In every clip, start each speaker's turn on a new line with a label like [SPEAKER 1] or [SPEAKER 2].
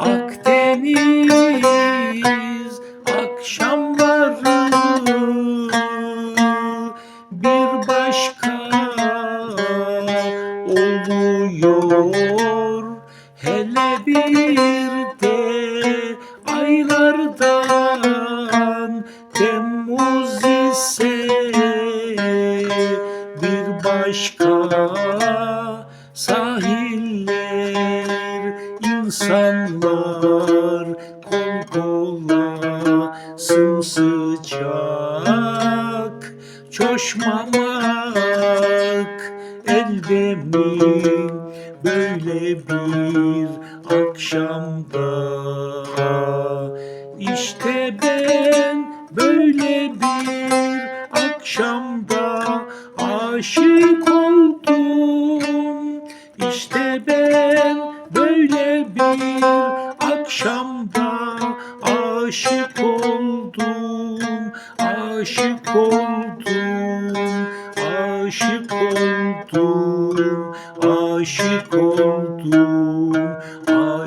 [SPEAKER 1] Akdeniz akşamları bir başka oluyor. Hele bir de aylardan Temmuz ise bir başka sahiller insanlar kol kola sımsıcak. Coşmamak elde mi böyle bir akşamda. İşte ben böyle bir akşamda aşık oldum bir akşamda aşık oldum aşık oldum aşık oldum aşık oldum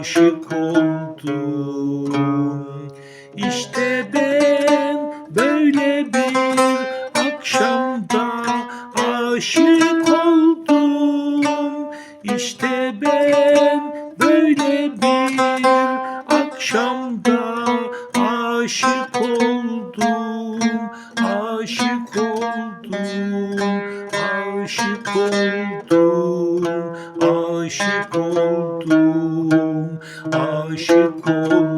[SPEAKER 1] aşık oldum. İşte ben böyle bir akşamda aşık oldum. İşte ben akşamda aşık oldum aşık oldum aşık oldum aşık oldum aşık oldum